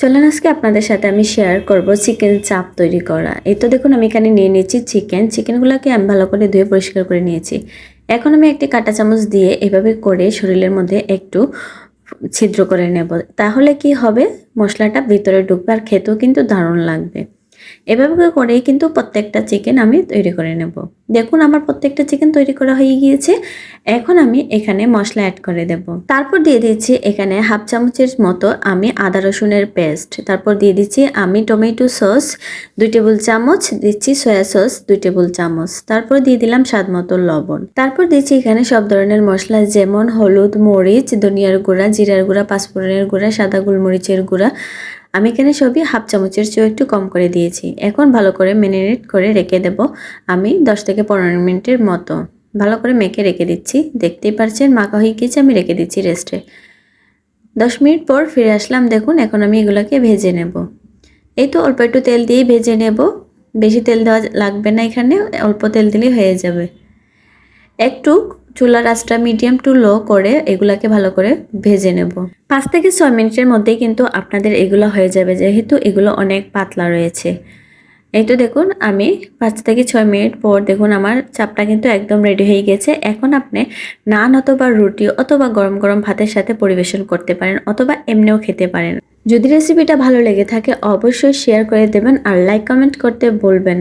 চলেন আজকে আপনাদের সাথে আমি শেয়ার করব চিকেন চাপ তৈরি করা। এই তো দেখুন, আমি এখানে নিয়ে নিয়েছি চিকেন চিকেনগুলোকে আমি ভালো করে ধুয়ে পরিষ্কার করে নিয়েছি। এখন আমি একটি কাঁটা চামচ দিয়ে এভাবে করে শরীরের মধ্যে একটু ছিদ্র করে নেব। তাহলে কি হবে? মশলাটা ভিতরে ঢুকবে আর খেতেও কিন্তু দারুণ লাগবে। এভাবে করেই কিন্তু প্রত্যেকটা চিকেন আমি তৈরি করে নেব। দেখুন আমার প্রত্যেকটা চিকেন তৈরি করা হয়ে গিয়েছে। এখন আমি এখানে মশলা অ্যাড করে দেব। তারপর দিয়ে দিচ্ছি এখানে হাফ চামচের মতো আমি আদা রসুনের পেস্ট তারপর দিয়ে দিচ্ছি আমি টমেটো সস দুই টেবিল চামচ, দিচ্ছি সয়া সস দুই টেবিল চামচ। তারপর দিয়ে দিলাম স্বাদ মতো লবণ। তারপর দিচ্ছি এখানে সব ধরনের মশলা যেমন হলুদ, মরিচ, ধনিয়ার গুঁড়া, জিরার গুঁড়া, পাঁচফোড়নের গুঁড়া, সাদা গোলমরিচের গুঁড়া। আমি এখানে সবই হাফ চামচের চেয়েও একটু কম করে দিয়েছি। এখন ভালো করে ম্যারিনেট করে রেখে দেব আমি দশ থেকে পনেরো মিনিটের মতো। ভালো করে মেখে রেখে দিচ্ছি। দেখতেই পারছেন মাখা হয়ে গিয়েছে, আমি রেখে দিচ্ছি রেস্টে। দশ মিনিট পর ফিরে আসলাম, দেখুন এখন আমি এগুলোকে ভেজে নেব। এই তো অল্প একটু তেল দিয়ে ভেজে নেব। বেশি তেল দেওয়া লাগবে না এখানে, অল্প তেল দিলেই হয়ে যাবে। একটু চুলার আঁচটা মিডিয়াম টু লো করে এগুলাকে ভালো করে ভেজে নেব। পাঁচ থেকে ছয় মিনিটের মধ্যেই কিন্তু আপনাদের এগুলো হয়ে যাবে, যেহেতু এগুলো অনেক পাতলা রয়েছে। এই তো দেখুন, আমি পাঁচ থেকে ছয় মিনিট পর দেখুন আমার চাপটা কিন্তু একদম রেডি হয়ে গেছে। এখন আপনি নান অথবা রুটি অথবা গরম গরম ভাতের সাথে পরিবেশন করতে পারেন অথবা এমনিও খেতে পারেন। যদি রেসিপিটা ভালো লেগে থাকে, অবশ্যই শেয়ার করে দেবেন আর লাইক কমেন্ট করতে বলবেন